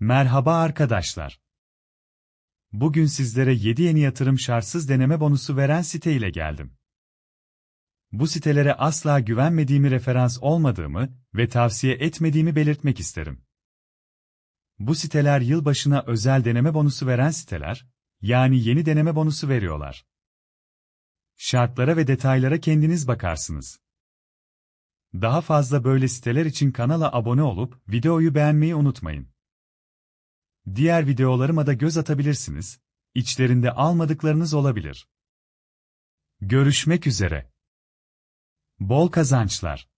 Merhaba arkadaşlar. Bugün sizlere 7 yeni yatırım şartsız deneme bonusu veren site ile geldim. Bu sitelere asla güvenmediğimi referans olmadığımı ve tavsiye etmediğimi belirtmek isterim. Bu siteler yılbaşına özel deneme bonusu veren siteler, yani yeni deneme bonusu veriyorlar. Şartlara ve detaylara kendiniz bakarsınız. Daha fazla böyle siteler için kanala abone olup videoyu beğenmeyi unutmayın. Diğer videolarıma da göz atabilirsiniz, içlerinde almadıklarınız olabilir. Görüşmek üzere. Bol kazançlar.